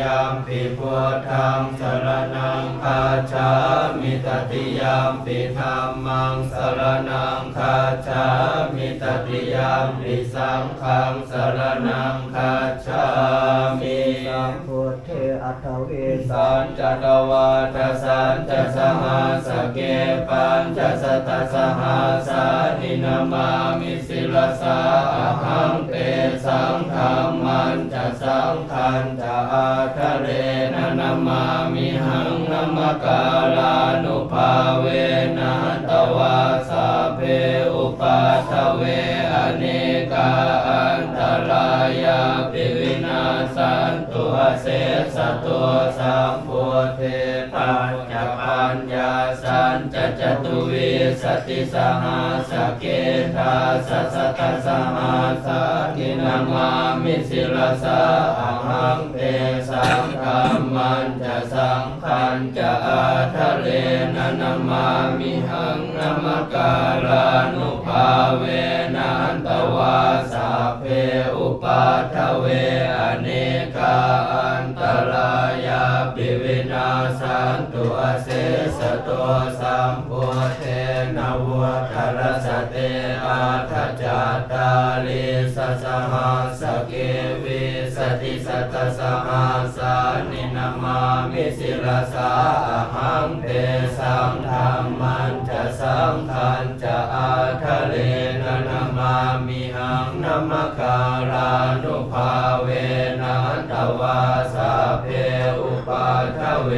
ยามปิพุทธังสรณังคัจามิตติยามปิธัมมังสรณังคัจามิตติยามปิสังฆังสรณังคัจามิสัมพุทเทอัตเวสสันจตวาทสันจะสหัสเกปัญจะสตสหัสานินามามิสิลสาหังเตสังธรรมันจะสังขันจะอาทะเรนะนามามิหังนามกาลานุภาเวนะตวาสาเพอุปาทเวอเนกาอันตรายา เสสตัวสัมพุทเทปัญจปัญญาสันจจตุวิสติสหัสเกธาสัสตสหัสกินามามิสิลสาอหังเตสังฆามันจะสังขันจะอาทะเลนะนามามิหังนามกาลานุภาเวนันตวาสา อุปัทเวอเนกาอันตรายาปิวินาสันตุอเสสตัวสัมพุเทนวัตรสเตอาทจจตาลิสสหัสเกวิสติสัตสหัสานินามามิสิลสาอหังเตสังธรรมันจะสังขันจะอาทะเลนะนามามิ มการานุภาเวนันตวาสาเพอุปาทเว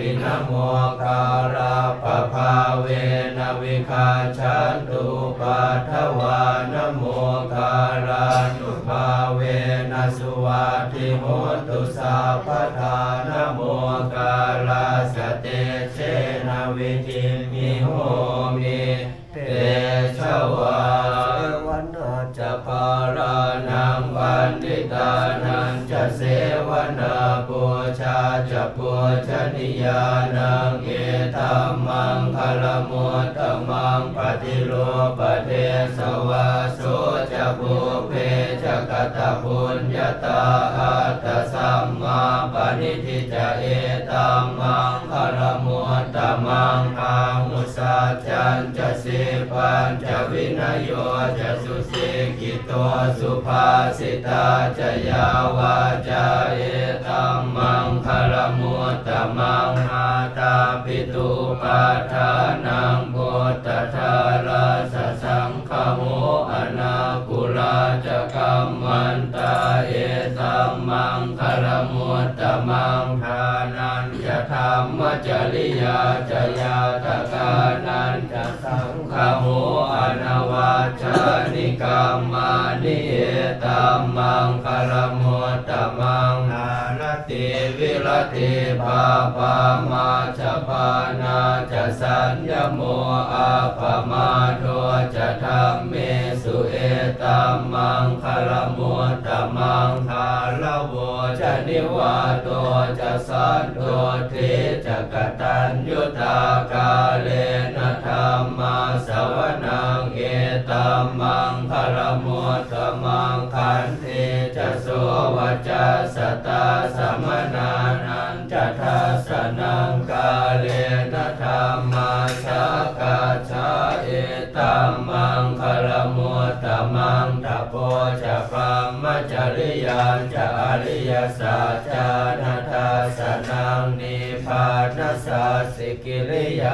ปินโมคาราปภาเวนวิคาชันตุปัทวานโมคารานุภาเวนสุวัติโหตุสาพทานโมคาราสเตเชนะวิธิมิโห จะปูชนียานังเอตัมมังคลมุตตมังปฏิโลปเทสวาโสจะภูเพจกตปุญญาตาอัตสัมมาปณิทิจะเอตัมมังคลมุตตมังคังมุสัจจันจะสิปัญจวินโยจะสุสิกิโตสุภาสิตาจะยาวาจาเอตัมมัง มุตตมังอาตาปิตุปาทานังโบตทาราสสังฆโมอนาคุลาจะกัมมันตาเอตัมมังคลมุตตมังทานันจะธรรมจริยาจยาตกานันจะสังฆโมอนาวาจานิกรรมานิเอตัมมังคลมุ ติภาปามาจะปานาจะสัญญโมอาปมาโทจะธรรมเมสุเอตัมมังคลมุตตมังคาลโวจะนิวาโตจะสันโตเทจะกตัญยุตากาเลนะธรรมาสวนังเอตัมมังคลมุต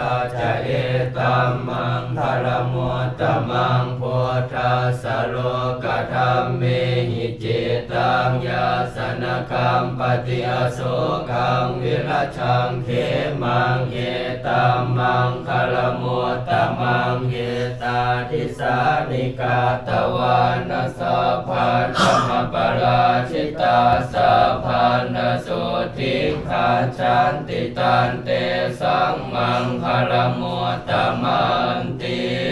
าจะเอตัมมังคลมุตตมังโพธัสโลกธรรมเมหิจิตังยาสนกรรมปฏิอโศกังวิรัชังเขมังเอตัมมังคลมุตตมังเอานิกาตวานาสสะพานธมปราชิตาสาพานสุทิขาชันติตันเตสังมังคลมุตตมันตี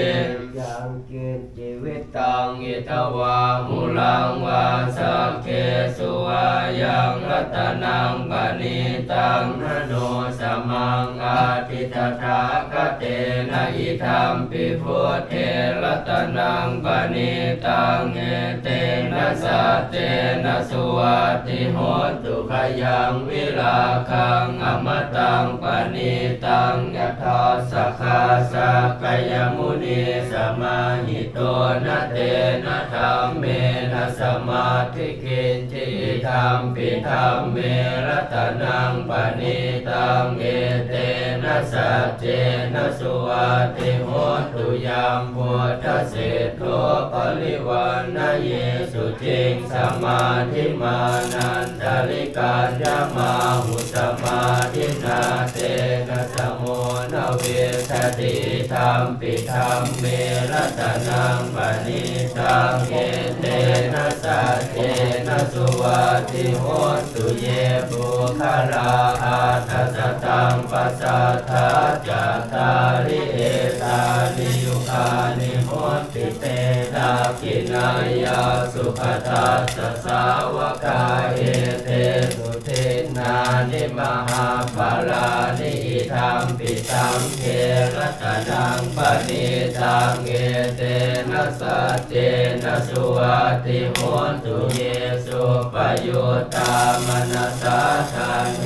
ตวามุลังวาสักเสุวายังรัตนังปณิตังนโนสมังอาทิตถาคเตนะอิธัมปิพุทเทรัตนังปณิตังเอเตนะสัเจนะสุวัติโหตุขยังวิลาคังอมตังปณิตังยถาสคาสกยมุนีสมาหิโตนะเตนนะธรรมเมนะสมาธิกินจิธรรมปิธรรมเมรัตนังปณิตังเอเตนะสัจเจนะสุวัติโหตุยามพุทธเศธโทปริวันนะเยสุจิงสมาธิมานันตาลิกาญามาหุสมาธินาเตนะสมโม เวทติธรรมปิธรรมเมรัตนังปณิตังเอเตนะสัจเจนะสุวัติโหตุเยบุคลาอาทัสตังปัสสัทธาจัตตาริเอตานิยุคานิโหติเตตากินายาสุขทัสสาวกาเอเตสุ นานิมหาปาลานิอิธัมปิตังเกรัตนังปณิตังเอเตนะสัจเจนะสุวัติโหตุเยสุปโยตามนัสสาทานเม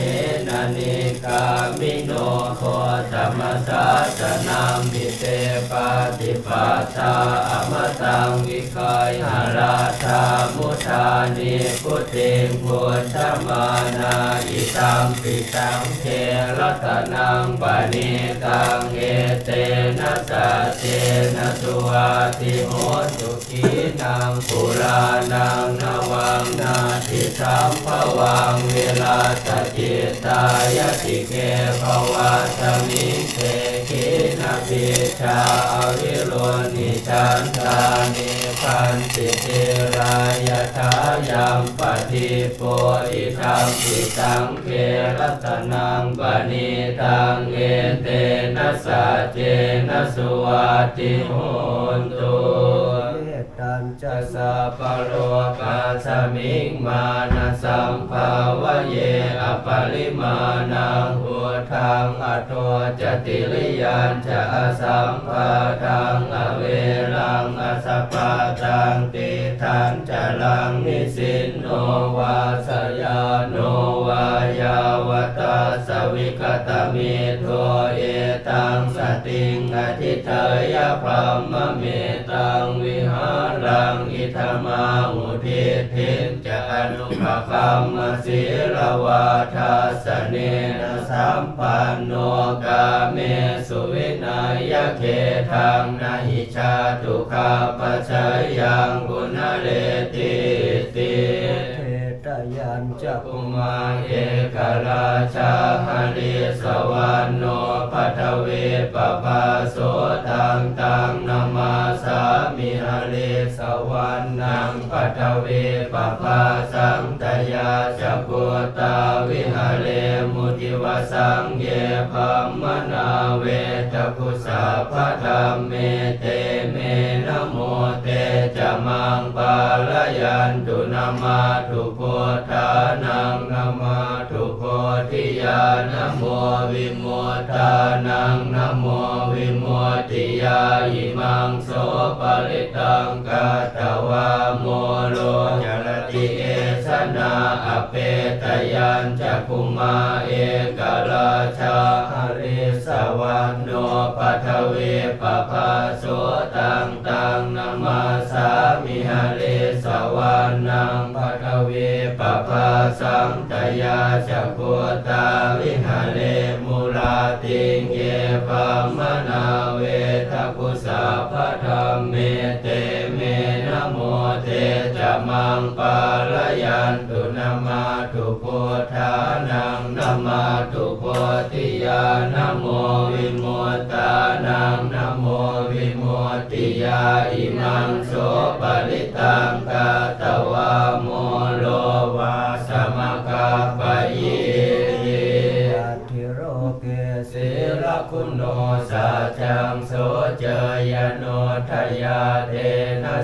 นะนิกามิโนโคตมสสาสนังมิเตปาติปัสสาอมตังวิคายหาราธามุทานิพุทธิพุทธมานาอิตัมปิตังเทรัตนังปณิตังเอเตนะสัจเจนะสุวัติโหตุขีนังปุรานังนวังนาทิสัมภวังเวลาตจิตายติเกภวัตมิเตกินาปิชาอวิโรนิจันตานิพันติเทราย ทายังปฏิโปอิทัมปิตังเกรัตนังปณิตังเอเตนะสัจเจนะสุวัติโหนตุเมตตัญจะสัพโรกาสมิงมานะสัมภาวะเยอปริมาณังอุทังอโทจติริยันจะสัมภาทังอเวรังอสปปาตังติทันจะลังนิสินโนวาสยาโนวายาวตาสวิกตมิโทเอตังสติงอธิเทยพรหมเมตังวิหารังอิธมาอุทิทินจะอนุภคัมมศิรวาทาสเนนสัมปันโนกาเมสุวินัยเขทังนหิชาตุคาปัจจยังกุณเลติติเทตยัญจะปุมาเอกราชาหริสวรรณโนปัทเวปปาโสตังตังนามาสามิหริสวรรณังปัทเวปปาสังตยาจักกุตาวิหาเลมุติว สังเยปัมมนาเวทกุสาพะธรรมเมเตเมนะโมเตจะมังปาลยันตุนามาตุโพธานังนามาตุโพธิยานะโมวิโมทานังนะโมวิโมติยาอิมังโสปริตังกาตวาโมโลจรติเอ นาอเปตยัญจะคุมาเอกราชาหริสวันโนปัทเวปภาโสตังตังนามาสามิหริสวันนังปัทเวปภาสังตยาจักุตาวิหาเลมุลาติงเยปัมนาเวทกุสาพะธรรมเมเต มังปาลยันตุนามาตุพุทธานังนามาตุโพธิยานโมวิโมตานังนโมวิโมติยาอิมังโสปริตังกาตวะโมโลวาสมกาปะยิยัตถิโรเกเสรคุณโนสัจจังส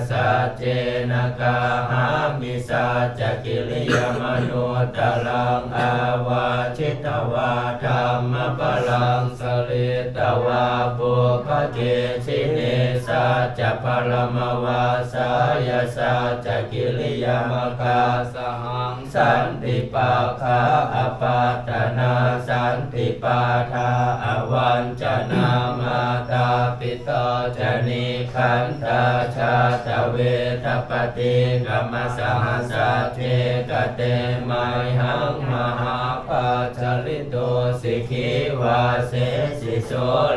สัจเจนะกาหามิสัจกิริยมโนตลังอาวาชิตวาธรรมปลังสลิตวาปุพเกชิเนสัจจปรมวาสายสัจกิริยมกาสหั สันติปาคาอปาตนาสันติปาทาอวันจนามาตาปิตาจนิขันตาชาตเวทปฏิกรรมสหสัจเทกเตไมหังมหา จริโตสิกิวาเสสิโส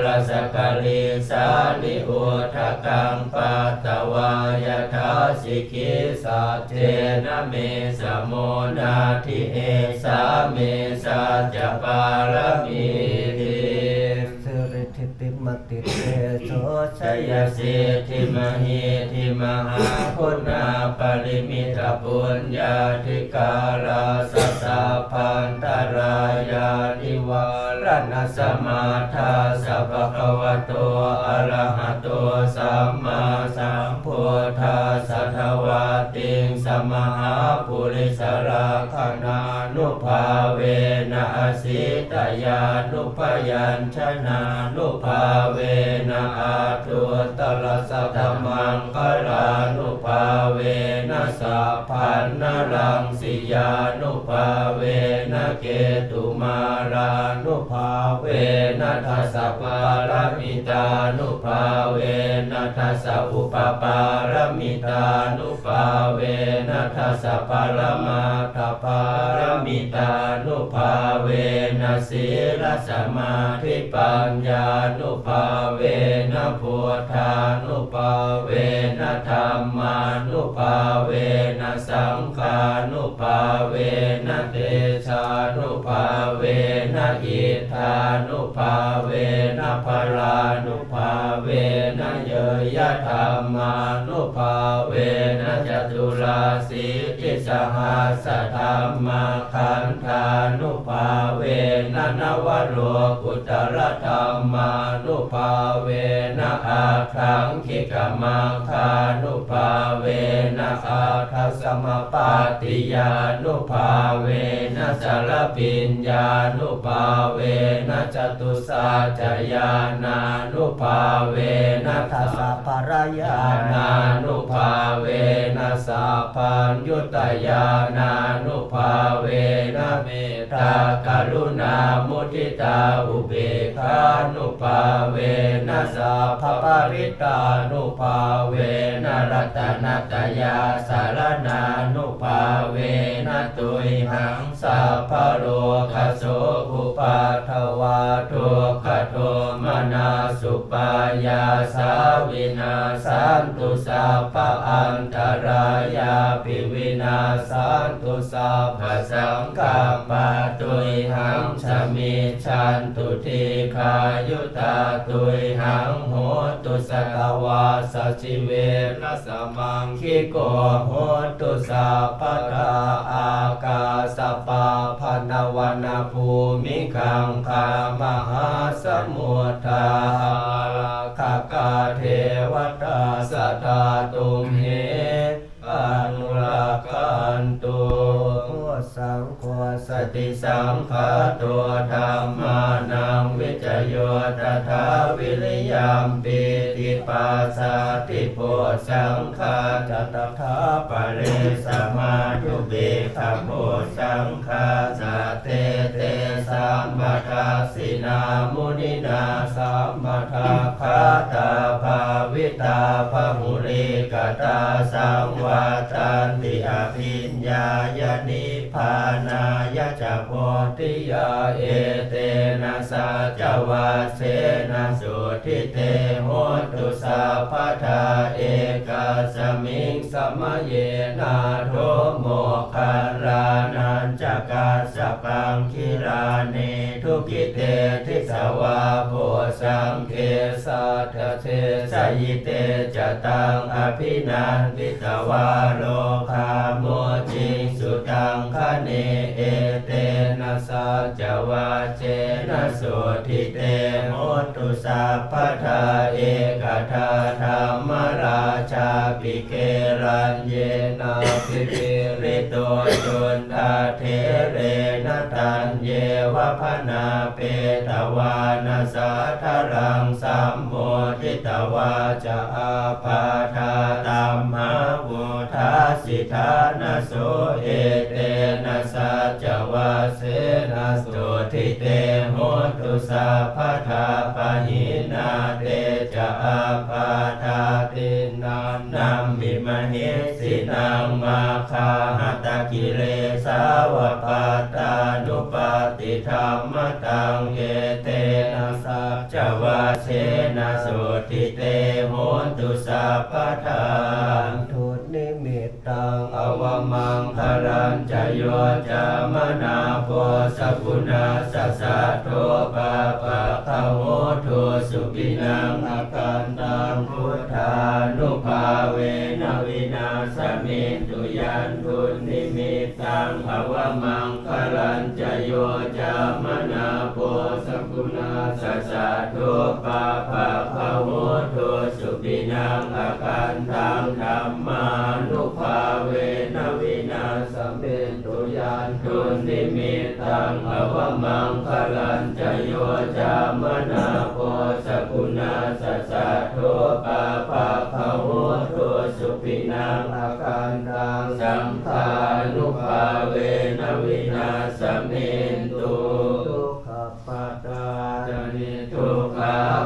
รสกลิสาลิอุทกังปาตวายทาสิกิสัจเจนะเมสโมนาทิเอสาเมสัจปารมีติสิริทิติ มติเตโสชชยสิทธิมหิทิมหาคุณาปริมิตาปุญญาธิการาสัสสะพันตรายานิวา รณสมาทาสัพพะวะโตอะระหะโตสัมมาสัมพุทธัสสะทวาติงสมหาปุริสราคณานุภาเวนะสิตยานุพยัญชนะนุภาเวนะอาตุตระสัทมังคลานุภาเวนะสัพพันนรังสิยานุภาเวนะเกตุมารานุภาเวนะทัสสะปารมิตานุภาเวนะทัสสะอุปปารมิตานุภาเวนะทัสสะปรมาทปารมิตานุภาเวนะศีลสมาธิปัญญานุภาเวนะพุทธานุภาเวนะธรรมานุภาเวนะสังฆานุภาเวนะเตชานุภาเวนะอิ ทานุภาเวนะพลานุภาเวนะเยยะธรรมานุภาเวนะจตุราสี ทิสหัสธรรมาคันธานุภาเวนะนวโรกุตรธรรมานุภาเวนะอาคังคิกามังคานุภาเวนะอาทัสสมปาติยานุภาเวนะสารปิญญานุภาเวนะจตุสาจยานานุภาเวนะทัสสะปรายาญานานุภาเวนะสัพพัญยุตยานานุภาเวนะเมตตากรุณามุทิตาอุเบกขานุภาเวนะสัพพปริตานุภาเวนะรัตนตยาสารนานุภาเวนะตุยหัง สัพพโรคโสอุปาทวาทุกขโทมนาสุปายาสาวินาสันตุสัพพอันตรายาปิวินาสันตุสัพพสังกาปาตุยหังชมิชันตุทีขายุตาตุยหังโหตุสกวาสชิเวนะสมังคิโกโหตุสัพพะทาอากาสปาพนวันภูมิคังคามหาสมุทาคากาเทวตาสัทธาตุมเหอนุรากันตุสังโฆสติสังขาตัวธรรมานังวิจโยตถาวิริยามปีติปัสสติโพสังฆาจตถาปะเรสมาธุเบ ขโพสังฆาสะเตเตสัมมาทาสินามุนินาสัมมาทาคาตาภาวิตาภมุริกตาสังวาตันติอภิญญายนิพานายะจะโพธิยาเอเตนะสัจวาเสนะสุทิเตโหตุสัพพทาเอกาสมิงสมเยนาโทโมคา งคิราเนทุกิเตทิสวาโพสังเคสัทเทสยิเตจตังอภินันติตวาโลคาโมจิงสุตังคเนเอเตนะสัจวาเจนะสุทิเตโหตุสัพพทาเอกทาธรรมราชาปิเกรัญเยนาปิปิริโตจุนทาเทเร นตันเยวะพนาเปตวานาสาทรังสัมโมทิตวาจะอาปาทาตัมหาวุทาสิทานาโสเอเตนะสัจวาเสนะสุทิเตโหตุสัพพทาปหินาเตจะอาปาทาตินันนัมมิมหิสินังมาคาหตะกิเลสาวปาตา ธรรมตังเอเตนะสัจวาเสนะสุทิเตโหตุสัพพทาทุนิมิตตังอวมังคารัญจโยจามนาโพสกุณาสัสะโทปะปะคะโหทุสุปินังอาการตังพุทธานุภาเวนวินาสมิตุยันทุนิมิตตังอวมั เมตุทุกขปัตตาจนิทุกข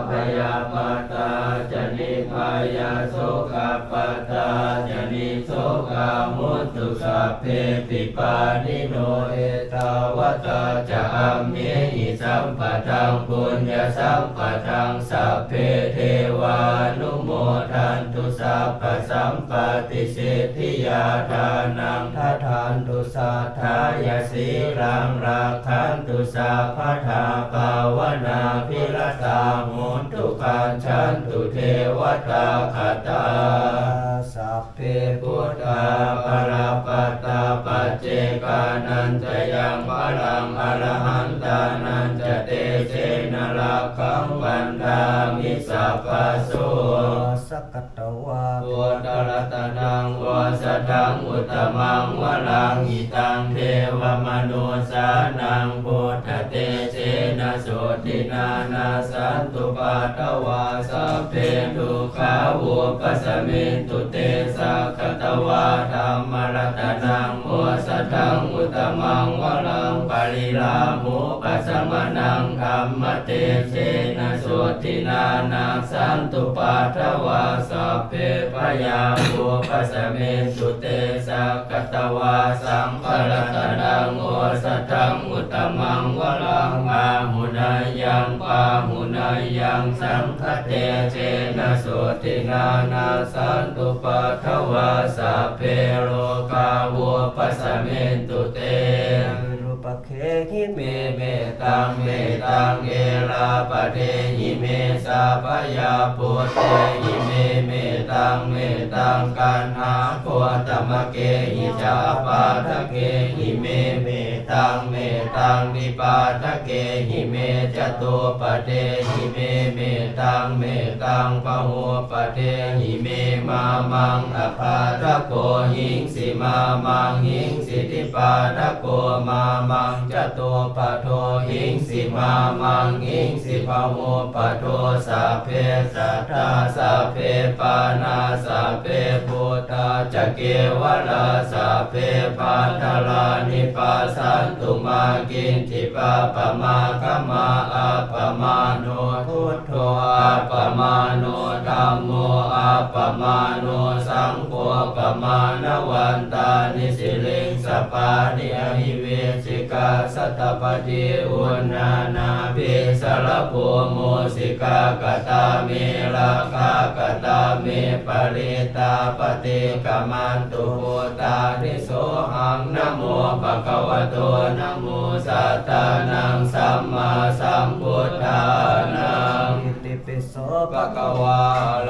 พยาปัตาจนิพายาโสกปัตาจนิโสกามุตุสัพเพปิปานิาวตจะอัมเหหิสัมปะทังปุญญสัมปะทังสัพเพเทวานุโมทันตุสัพพสัมปติสิทธิยาทานังทัทานตุสัทธายสีรังรักขันตุสัพพทาภาวนาพิรตาโหนตุการชันตุเทวตาคตาสัพเพพุทธาปรา ปัจเจกานันจะยังพลังอรหันตานัน สัพพโสสกัตตวาพุทธรัตนังวสทังอุตมังวลังอิตังเทวมนุสานังพุทธเตเจนะโสตินานาสันตุปัตวาสัพเพทุขาวุปสมิตุเตสักตวาธรรมรัตนังวสทังอุตมังวลังปริลามุปัสสมนังธรรมเตเจนะโสตินานาสันตุปัตตวาสัพเพปยามุปสสมตุเตสักตวาสังฆรัตนังวสทังอุตมังวลังอาหุนายังปาหุนายังสังฆเตเจนะโสตินานาสันตุปัทวาสัพเพโลกาวุปสสมตุเต เมตังเอราปะเทหิเมสาปยาปุเตหิเมเมตังเมตังกันหาโคตมะเกหิจาปาทะเกหิเมเม ตังเมตังนิปาทะเกหิเมจตุปเตหิเมเมตังเมตังปะโหปเตหิเมมามังอภาทะโกหิงสิมามังหิงสิทิปาทะโกมามังจตุปะโทหิงสิมามังหิงสิพะโหปะโทสัพเพสัตตาสัพเพปานาสัพเพพุทธาจะเกวลาสัพเพปัตตาลานิปัสสนตุมากินทิปะปะมาคะมาอาปะมาโนพุทโธอาปะมาโนธัมโมอาปะมาโนสังโฆปะมานวันตานิสิลิงสปานิอหิ สัตตปฏิอุณนานาภิสารโพโมสิกากตาเมลาคากตาเมปริตาปฏิกมันตุโหตานิโสหังนโมภะคะวโตนโมสัตตานังสัมมาสัมพุทธานังติปิโสภะคะวะ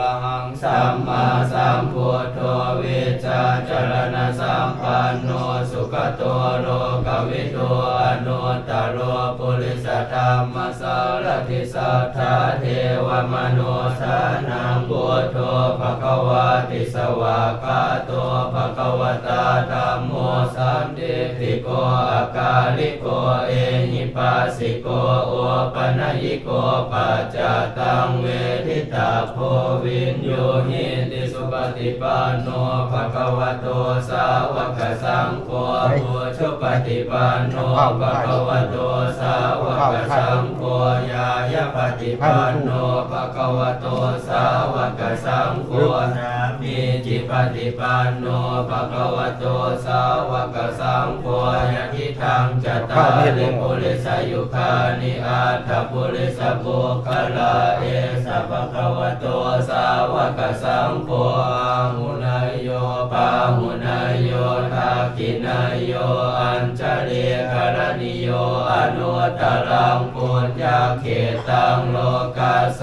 อะหังสัมมาสัมพุทโธเวชาจรณสัมปันโนสุขโตโลก วิโตอนุตตโรปุริสธรรมสารติสัทธาเทวมโนสานังพุทโธภควะติสวากาโตภควตาธัมโมสันติติโกอาการิโกเอหิปัสสิโกโอปนยิโกปัจจตังเวทิตาโพวินโยหิติสุ ฏิปันโนภะคะวะโตสาวกสังโฆอุชุปฏิปันโนภะคะวะโตสาวกสังโฆยายาปฏิปันโนภะคะวะโตสาวกสังโฆนา มิจิปฏิปันโนภะคะวะโตสาวกสังโฆยะทิทังจตาริปุริสายุคานิอาตถปุริสบุคลาเอสะภะคะวะโตสาวกสังโฆอาหุนายโยปาหุนายโยทักขินายโยอัญชลีกรณิโยอนุตตรังปุญญาเขตังโลกัสส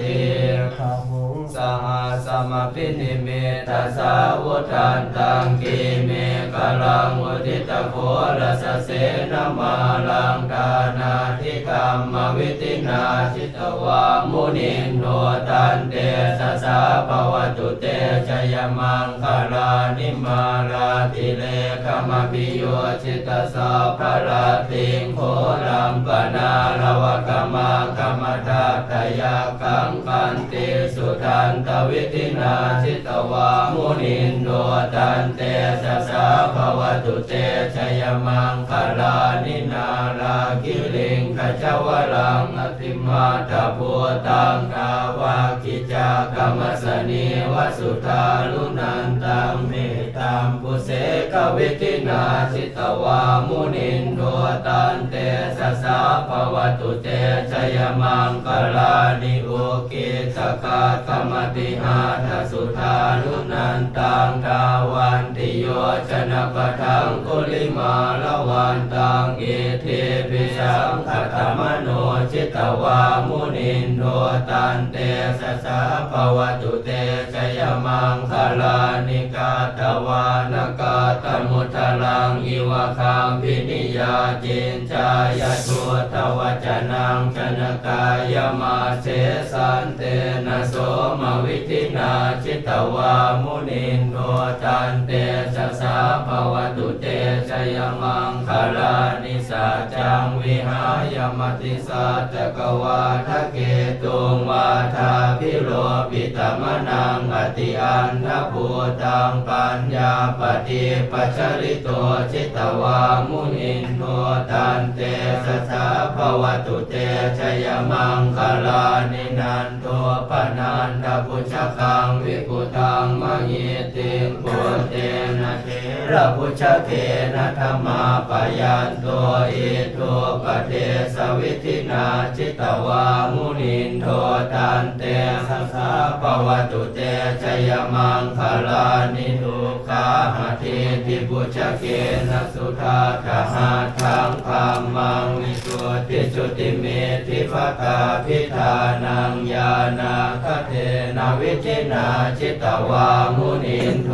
ติินิเมตาสาวุทันตังกิเม กลังอุทิตโพลสเสนมาลังกานาทิกรรมวิตินาชิตวามุนินโนตันเตสสาภวตุเตชยมังคลานิมาลาติเลขมปิโยชิตสาภลาติงโคลัมปนาลวกมากรรมตาตยากังกันติสุทันตวิตินาชิตวามุนินโนตันเตสสาภวตุเตชยมังคลานินาลาคิลิงขจวรังอติมาตาภูตังกาวากิจากรรมสนีวสุทาลุนันตังเมตัมปุเสกวิตินาชิตวามุนินโนตันเตสสาภวตุเตชยมังคลานิโอกิตกาธรรมติหาทสุทาลุนันตังกาวันติ โยชนะปะทังกุลิมาละวันตังเอเทปิสังขตมโนจิตวามุนินโนตันเตสสะภวตุเตชยมังคลานิกาตวานกาตมุทลังอิวะคังพินิยาจินจายทุตวจนังชนกายมาเสสันเตนะโสมวิธินาชิตวามุนินโนตันเตสสะภวตุเตชยมังคลานิสัจจังวิหายมติสัจจกวาทะเกตุงวาทาพิโรปิตมนังอติอันทภูตังปัญญาปฏิปัจจริโตจิตวามุนินโนตันเตสสะภวตุเตชยมังคลานินัน โทปนันทพุชคังวิปุตังมหิติงปุเตนะเทระพุชเกนะธรรมาปยันโตอิโทปเทสวิธินาจิตวามุนินโทตันเตสสะปวตุเตชยมังคลานิทุกขาหทิทิพุชเกนะสุทาคหาทังธรรมังวิสุทธิโชชุติเมธิภะกาพิธานังยานาคเทนวิจินาจิตวามุนินโท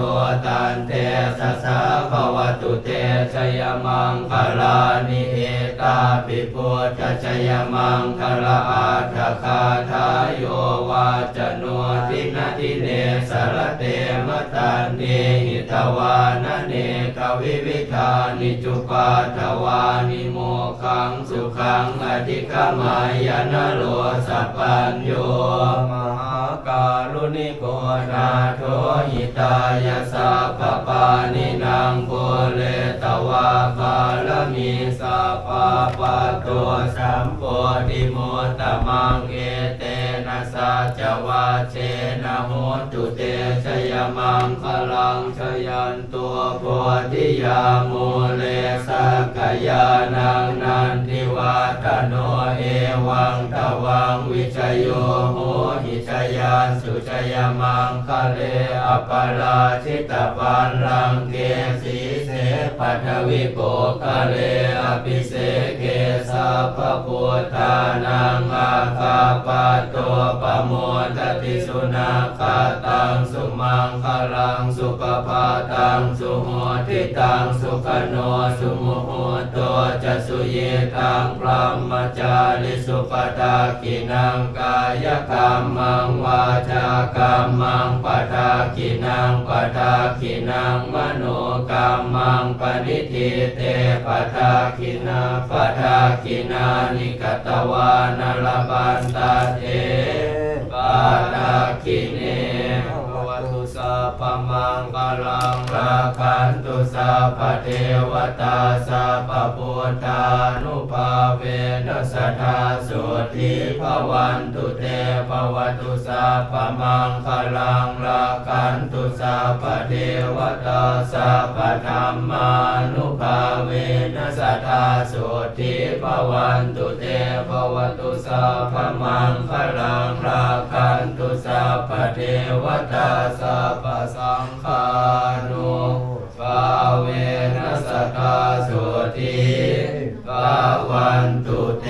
ตันเตสสะภวตุเตชยมังคลานิเอตาปิปุตตชยมังคลาอาทคาทายโยวาจโนทินาทิเนสารเตมตันเนหิตวานเนกวิวิธานิจุปาทวานิโมขังสุขังอธิคมายนโลสัพพัญโยมหาการุณิโกนาโทหิตายสัพปานินางโพเลตวาคาลมีสัพพะปะตัวสัมโพธิโมตตมังเอ เตนะสัจวาเชนะโหตุเตชยมังคลังชยันตัวโพธิยาโมเลสกายานังนันทิวาตโนเอวังตวังวิชยโยโหหิชยานสุชยมังคะเลอปาลาชิตปันรังเกสีเสปัทวิโปคะเลอภิเสเกสัพพุทธานังอาคาปะตัวปะโมทติสุนาคาตังสุมังคลังสุปปาตังสุโหทิตังสุขโนสุโมโหตัวจะสุเยตังพรหมจาริสุปตากินังกายกรรมังวาจากรรมังปทากินังปทากินังมโนกรรมังปณิทิเตปทากินาปทากินานิกตวานลบันตาเท ปทากิเน พมังกลังราคันตุสัพเทวตาสัพพุทธานุภาเวนัสทธาสุทิภวันตุเตภวตุสัพมังคลังราคันตุสัพเทวตาสัพธรรมานุภาเวนัสทธาสุทิภวันตุเตภวตุสัพมังคลังราคันตุสัพเทวตาสัพสังฆานุภาเวนัสทธาสุติภวันตุเต